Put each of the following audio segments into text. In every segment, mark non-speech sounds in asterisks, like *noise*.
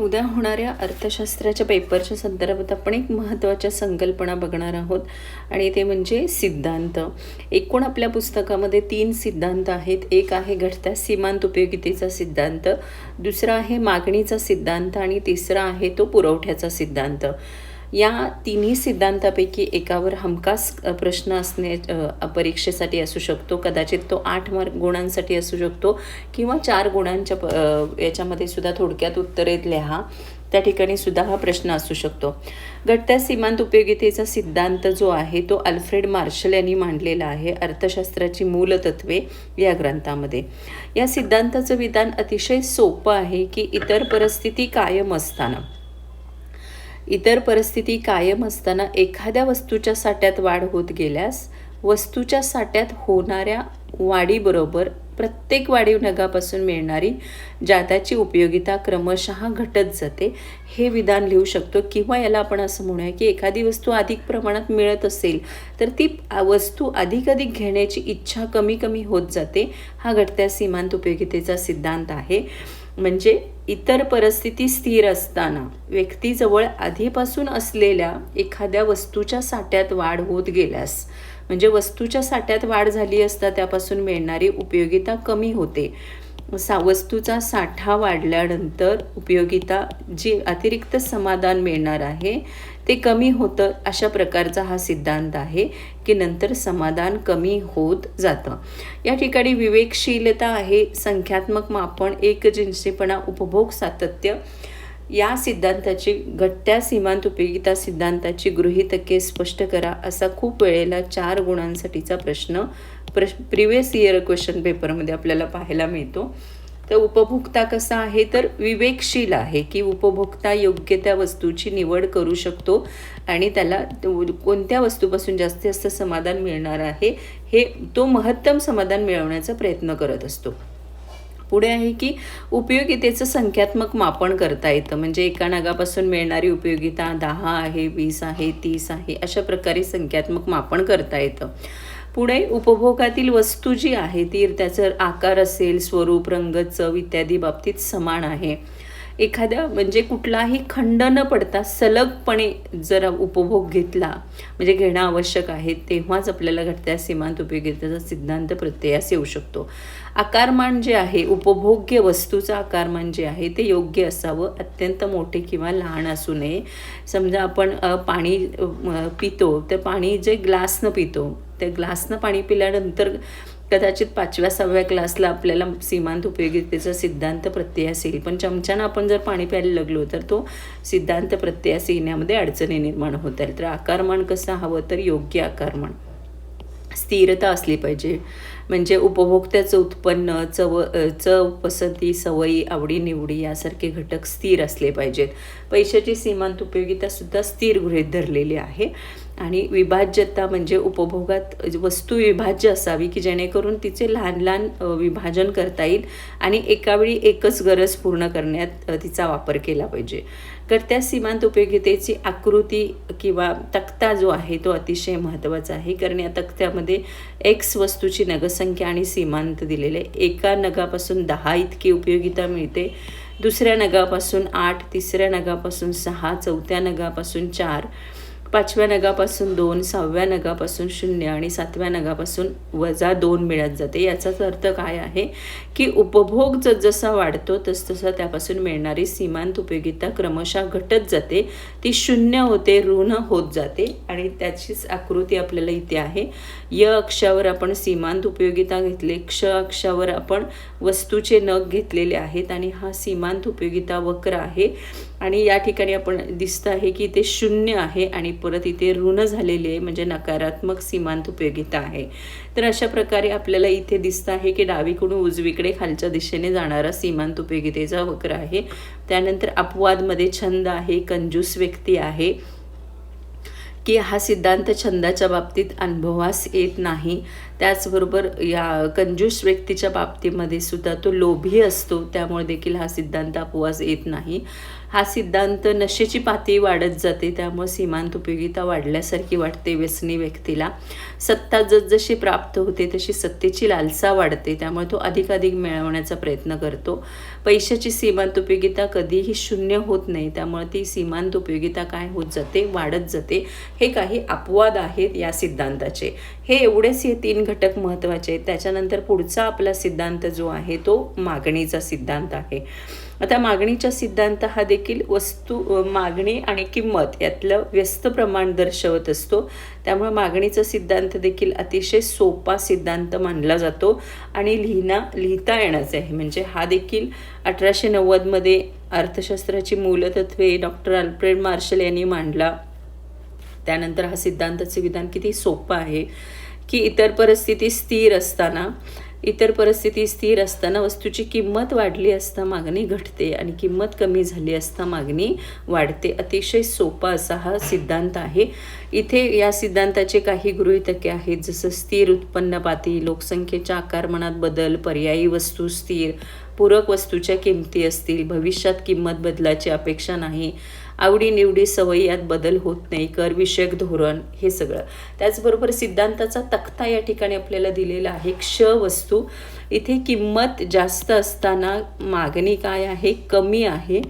उद्या होणाऱ्या अर्थशास्त्राच्या पेपरच्या संदर्भात आपण एक महत्त्वाच्या संकल्पना बघणार आहोत. आणि ते म्हणजे सिद्धांत. एकूण आपल्या पुस्तकामध्ये तीन सिद्धांत आहेत. एक आहे घटत्या सीमांत उपयोगितेचा सिद्धांत. दुसरा आहे मागणीचा सिद्धांत. आणि तिसरा आहे तो पुरवठ्याचा सिद्धांत. या तिन्ही सिद्धांतापैकी एकावर हमखास प्रश्न असणे परीक्षेसाठी असू शकतो. कदाचित तो आठ मार्क गुणांसाठी असू शकतो किंवा चार गुणांच्या प- याच्यामध्ये सुद्धा थोडक्यात उत्तरेत लिहा. त्या ठिकाणी सुद्धा हा प्रश्न असू शकतो. घटत्या सीमांत उपयोगितेचा सिद्धांत जो आहे तो अल्फ्रेड मार्शल यांनी मांडलेला आहे अर्थशास्त्राची मूलतत्वे या ग्रंथामध्ये. या सिद्धांताचं विधान अतिशय सोपं आहे की इतर परिस्थिती कायम असताना. इतर परिस्थिती कायम असताना एखाद्या वस्तूच्या साठ्यात वाढ होत गेल्यास वस्तूच्या साठ्यात होणाऱ्या वाढीबरोबर प्रत्येक वाढीव नगापासून मिळणारी जादाची उपयोगिता क्रमशः घटत जाते हे विधान लिहू शकतो. किंवा याला आपण असं म्हणूया की एखादी वस्तू अधिक प्रमाणात मिळत असेल तर ती वस्तू अधिक अधिक घेण्याची इच्छा कमी कमी होत जाते. हा घटत्या सीमांत उपयोगितेचा सिद्धांत आहे. म्हणजे इतर परिस्थिती स्थिर असताना व्यक्तीजवळ आधीपासून असलेल्या एखाद्या वस्तूच्या साठ्यात वाढ होत गेल्यास म्हणजे वस्तूच्या साठ्यात वाढ झाली असता त्यापासून मिळणारी उपयोगिता कमी होते. सा वस्तूचा साठा वाढल्यानंतर उपयोगिता जी अतिरिक्त समाधान मिळणार आहे ते कमी होतं अशा प्रकारचा हा सिद्धांत आहे की नंतर समाधान कमी होत जातं. या ठिकाणी विवेकशीलता आहे संख्यात्मक मापन एकजिन्सीपणा उपभोग सातत्य या सिद्धांताची घट्ट्या सीमांत उपयोगिता सिद्धांताची गृहीतके स्पष्ट करा असा खूप वेळेला चार गुणांसाठीचा प्रश्न प्रश प्रिवियस इयर क्वेश्चन पेपरमध्ये आपल्याला पाहायला मिळतो. तर उपभोक्ता कसा आहे? तर विवेकशील आहे की उपभोक्ता योग्य त्या वस्तूची निवड करू शकतो आणि त्याला तो- कोणत्या वस्तूपासून जास्तीत जास्त समाधान मिळणार आहे हे तो महत्तम समाधान मिळवण्याचा प्रयत्न करत असतो. पुढे आहे की उपयोगितेचं संख्यात्मक मापन करता येतं. म्हणजे एका नगापासून मिळणारी उपयोगिता दहा आहे वीस आहे तीस आहे अशा प्रकारे संख्यात्मक मापन करता येतं. पुढे उपभोगातील वस्तू जी आहे ती त्याचं आकार असेल स्वरूप रंग चव इत्यादी बाबतीत समान आहे. एखाद्या म्हणजे कुठलाही खंड न पडता सलगपणे जर उपभोग घेतला म्हणजे घेणं आवश्यक आहे तेव्हाच आपल्याला घटत्या सीमांत उपयोगिताचा सिद्धांत प्रत्ययास येऊ शकतो. आकारमान जे आहे उपभोग्य वस्तूचं आकारमान जे आहे ते योग्य असावं अत्यंत मोठे किंवा लहान असू नये. समजा आपण पाणी पितो तर पाणी जे ग्लासनं पितो त्या ग्लासनं पाणी पिल्यानंतर कदाचित पाचव्या सहाव्या क्लासला आपल्याला सीमांत उपयोगितेचा सिद्धांत प्रत्ययास येईल पण चमच्यानं आपण जर पाणी प्यायला लागलो तर तो सिद्धांत प्रत्ययास येण्यामध्ये अडचणी निर्माण होत आहेत. तर आकारमान कसं हवं? तर योग्य आकारमान स्थिरता असली पाहिजे. म्हणजे उपभोक्त्याचं उत्पन्न चव चव पसंती सवयी आवडीनिवडी यासारखे घटक स्थिर असले पाहिजेत. पैशाची सीमांत उपयोगितासुद्धा स्थिर गृहीत धरलेली आहे. आणि विभाज्यता म्हणजे उपभोगात वस्तू विभाज्य असावी की जेणेकरून तिचे लहान लहान विभाजन करता येईल आणि एकावेळी एकच गरज पूर्ण करण्यात तिचा वापर केला पाहिजे. तर त्या सीमांत उपयोगितेची आकृती किंवा तक्ता जो आहे तो अतिशय महत्त्वाचा आहे कारण या तक्त्यामध्ये एक्स वस्तूची नगसंख्या आणि सीमांत दिलेले आहे. एका नगापासून दहा इतकी उपयोगिता मिळते दुसऱ्या नगापासून आठ तिसऱ्या नगापासून सहा चौथ्या नगापासून चार पाचव्या नगापासून दोन सहाव्या नगापासून शून्य आणि सातव्या नगापासून वजा दोन मिळत जाते. याचाच अर्थ काय आहे की उपभोग जसजसा वाढतो तसतसा त्यापासून मिळणारी सीमांत उपयोगिता क्रमशः घटत जाते. ती शून्य होते ऋण होत जाते आणि त्याचीच आकृती आपल्याला इथे आहे. य अक्षावर आपण सीमांत उपयोगिता घेतले क्ष अक्षावर आपण वस्तूचे नग घेतलेले आहेत आणि हा सीमांत उपयोगिता वक्र आहे. आणि या ठिकाणी आपण दिसतं आहे की ते शून्य आहे आणि परत इथे ऋण झालेले आहे म्हणजे नकारात्मक सीमांत उपयोगिता आहे. तर अशा प्रकारे आपल्याला इथे दिसतं आहे की डावीकडून उजवीकडे खालच्या दिशेने जाणारा सीमांत उपयोगितेचा वक्र आहे. त्यानंतर अपवादमध्ये छंद आहे कंजूस व्यक्ती आहे की हा सिद्धांत छंदाच्या बाबतीत अनुभवास येत नाही. त्याचबरोबर या कंजूस व्यक्तीच्या बाबतीमध्ये सुद्धा तो लोभी असतो त्यामुळे देखील हा सिद्धांत अपवास येत नाही. हा सिद्धांत नशेची पातळी वाढत जाते त्यामुळे सीमांत उपयोगिता वाढल्यासारखी वाटते व्यसनी व्यक्तीला. सत्ता जसजशी प्राप्त होते तशी सत्तेची लालसा वाढते त्यामुळे तो अधिकाधिक मिळवण्याचा प्रयत्न करतो. पैशाची सीमांत उपयोगिता कधीही शून्य होत नाही त्यामुळे ती सीमांत उपयोगिता काय होत जाते? वाढत जाते. हे काही अपवाद आहेत या सिद्धांताचे. हे एवढेच हे तीन घटक महत्त्वाचे आहेत. त्याच्यानंतर पुढचा आपला सिद्धांत जो आहे तो मागणीचा सिद्धांत आहे. आता मागणीचा सिद्धांत हा देखील वस्तू मागणी आणि किंमत यातलं व्यस्त प्रमाण दर्शवत असतो. त्यामुळे मागणीचा सिद्धांत देखील अतिशय सोपा सिद्धांत मानला जातो आणि लिहिणा लिहिता येण्याचं आहे. म्हणजे हा देखील अठराशे नव्वदमध्ये अर्थशास्त्राची मूलतत्वे डॉक्टर अल्फ्रेड मार्शल यांनी मांडला. त्यानंतर हा सिद्धांताचे विधान किती सोपं आहे की इतर परिस्थिती स्थिर असताना इतर परिस्थिती स्थिर असताना वस्तूची किंमत वाढली असता मागणी घटते आणि किंमत कमी झाली असता मागणी वाढते. अतिशय सोपा असा हा सिद्धांत आहे. इथे या सिद्धांताचे काही गृहितके आहेत. जसं स्थिर उत्पन्न पाती लोकसंख्येच्या आकारमनात बदल पर्यायी वस्तू स्थिर पूरक वस्तूच्या किमती असतील भविष्यात किंमत बदलाची अपेक्षा नाही. आवडीनिवडी सवयी यात बदल होत नाही करविषयक धोरण हे सगळं. त्याचबरोबर सिद्धांताचा तक्ता या ठिकाणी आपल्याला दिलेला आहे क्ष वस्तू इथे किंमत जास्त असताना मागणी काय आहे? कमी आहे.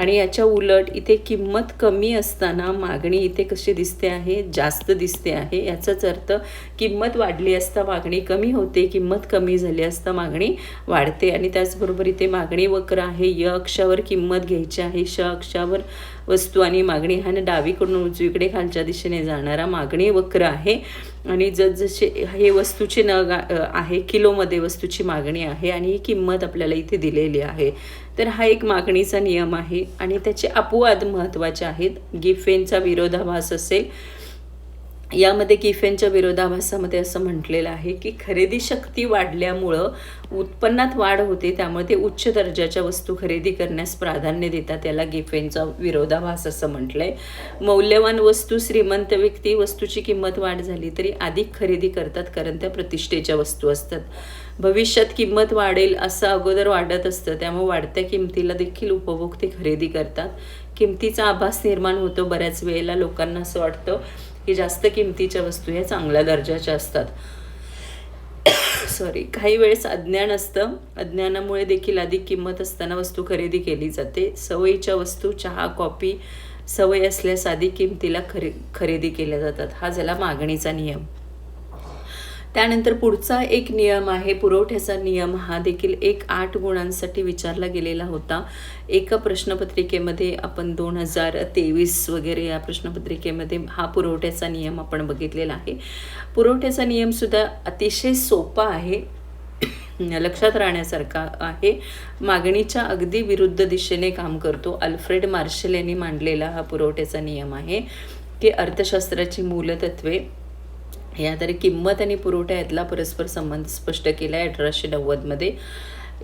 आणि याच्या उलट इथे किंमत कमी असताना मागणी इथे कशी दिसते आहे? जास्त दिसते आहे. याचाच अर्थ किंमत वाढली असता मागणी कमी होते किंमत कमी झाली असता मागणी वाढते. आणि त्याचबरोबर इथे मागणी वक्र आहे. य अक्षावर किंमत घ्यायची आहे. श अक्षावर वस्तू आणि मागणी हा डावीकडून उजवीकडे खालच्या दिशेने जाणारा मागणी वक्र आहे. आणि जसजसे हे वस्तूचे नग आहे किलोमध्ये वस्तूची मागणी आहे आणि ही किंमत आपल्याला इथे दिलेली आहे. तर हा एक मागणीचा नियम आहे आणि त्याचे अपवाद महत्त्वाचे आहेत. गिफेनचा विरोधाभास असेल यामध्ये गिफेनच्या विरोधाभासामध्ये असं म्हटलेलं आहे की खरेदी शक्ती वाढल्यामुळं उत्पन्नात वाढ होते त्यामुळे ते उच्च दर्जाच्या वस्तू खरेदी करण्यास प्राधान्य देतात. त्याला गिफेनचा विरोधाभास असं म्हटलं आहे मौल्यवान वस्तू श्रीमंत व्यक्ती वस्तूची किंमत वाढ झाली तरी अधिक खरेदी करतात कारण त्या प्रतिष्ठेच्या वस्तू असतात. भविष्यात किंमत वाढेल असं अगोदर वाढत असतं त्यामुळे वाढत्या किमतीला देखील उपभोक्ते खरेदी करतात. किमतीचा आभास निर्माण होतो बऱ्याच वेळेला लोकांना असं वाटतं की जास्त किमतीच्या वस्तू ह्या चांगल्या दर्जाच्या असतात. सॉरी काही वेळेस अज्ञान असतं. अज्ञानामुळे देखील अधिक किंमत असताना वस्तू खरेदी केली जाते. सवयीच्या वस्तू चहा कॉफी सवय असल्यास अधिक किमतीला खरे खरेदी केल्या जातात. हा झाला मागणीचा नियम. त्यानंतर पुढचा एक नियम आहे पुरवठ्याचा नियम. हा देखील एक आठ गुणांसाठी विचारला गेलेला होता. एका प्रश्नपत्रिकेमध्ये आपण दोन हजार तेवीस वगैरे या प्रश्नपत्रिकेमध्ये हा पुरवठ्याचा नियम आपण बघितलेला आहे. पुरवठ्याचा नियमसुद्धा अतिशय सोपा आहे. *clears throat* लक्षात राहण्यासारखा आहे. मागणीच्या अगदी विरुद्ध दिशेने काम करतो. अल्फ्रेड मार्शल यांनी मांडलेला हा पुरवठ्याचा नियम आहे की अर्थशास्त्राची मूलतत्वे या तरी किंमत आणि पुरवठा यातला परस्पर संबंध स्पष्ट केला आहे अठराशे नव्वदमध्ये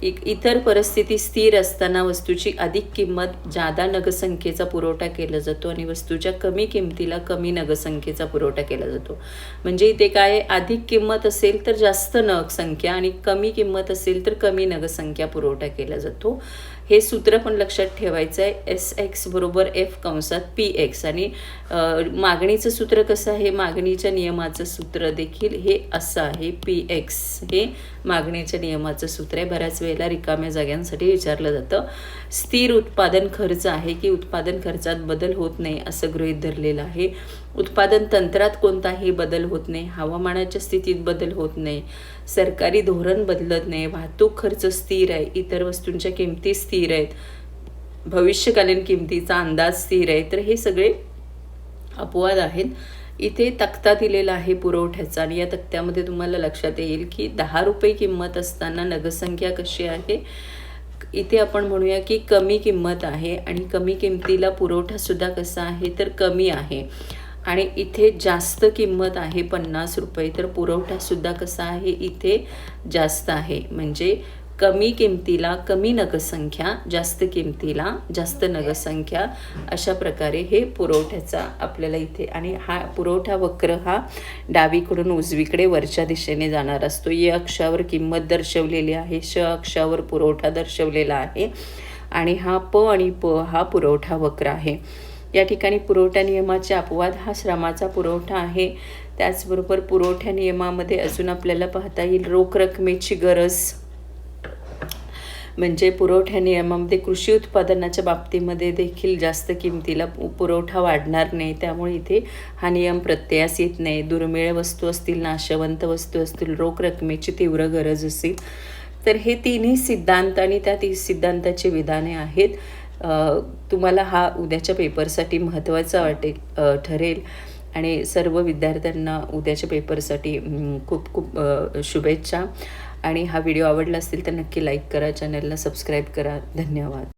एक इतर परिस्थिती स्थिर असताना वस्तूची अधिक किंमत जादा नगसंख्येचा पुरवठा केला जातो आणि वस्तूच्या कमी किमतीला कमी नगसंख्येचा पुरवठा केला जातो. म्हणजे इथे काय अधिक किंमत असेल तर जास्त नगसंख्या आणि कमी किंमत असेल तर कमी नगसंख्या पुरवठा केला जातो. हे सूत्र पण लक्षात ठेवायचं आहे एस एक्स बरोबर एफ कंसात पी एक्स आणि मागणीचं सूत्र कसं आहे? मागणीच्या नियमाचं सूत्र देखील हे असं आहे. पी एक्स हे मागणीच्या नियमाचं सूत्र आहे. बऱ्याच वेळेला रिकाम्या जाग्यांसाठी विचारलं जातं. स्थिर उत्पादन खर्च आहे की उत्पादन खर्चात बदल होत नाही असं गृहीत धरलेलं आहे. उत्पादन तंत्रात कोणताही बदल होत नाही हवामानाच्या स्थितीत बदल होत नाही सरकारी धोरण बदलत नाही वाहतूक खर्च स्थिर आहे इतर वस्तूंच्या किमती स्थिर आहेत भविष्यकालीन किमतीचा अंदाज स्थिर आहे तर हे सगळे अपवाद आहेत. इथे तक्ता दिलेला आहे पुरवठ्याचा आणि या तक्त्यामध्ये तुम्हाला लक्षात येईल की दहा रुपये किंमत असताना नगसंख्या कशी आहे? इथे आपण म्हणूया की कमी किंमत आहे आणि कमी किमतीला पुरवठासुद्धा कसा आहे तर कमी आहे. आणि इथे जास्त किंमत आहे पन्नास रुपये. तर पुरवठासुद्धा कसा आहे? इथे जास्त आहे. म्हणजे कमी किमतीला कमी नगसंख्या जास्त किमतीला जास्त नगसंख्या अशा प्रकारे हे पुरवठ्याचा आपल्याला इथे आणि हा पुरवठा वक्र हा डावीकडून उजवीकडे वरच्या दिशेने जाणार असतो. ये अक्षावर किंमत दर्शवलेली आहे. श अक्षावर पुरवठा दर्शवलेला आहे. आणि हा प आणि प हा पुरवठा वक्र आहे. या ठिकाणी पुरवठा नियमाचे अपवाद हा श्रमाचा पुरवठा आहे. त्याचबरोबर पुरवठा नियमामध्ये अजून आपल्याला पाहता येईल रोख रकमेची गरज. म्हणजे पुरवठा नियमामध्ये कृषी उत्पादनाच्या बाबतीमध्ये देखील जास्त किमतीला पु- पुरवठा वाढणार नाही. त्यामुळे इथे हा नियम प्रत्ययास येत नाही. दुर्मिळ वस्तू असतील नाशवंत वस्तू असतील रोख रकमेची तीव्र गरज असेल. तर हे तिन्ही सिद्धांत आणि त्या ती सिद्धांताची विधाने आहेत. तुम्हाला हा उद्याच्या पेपरसाठी महत्त्वाचा वाटे ठरेल. आणि सर्व विद्यार्थ्यांना उद्याच्या पेपरसाठी खूप खूप शुभेच्छा. आणि हा व्हिडिओ आवडला असेल तर नक्की लाईक करा चॅनलला सबस्क्राईब करा. धन्यवाद.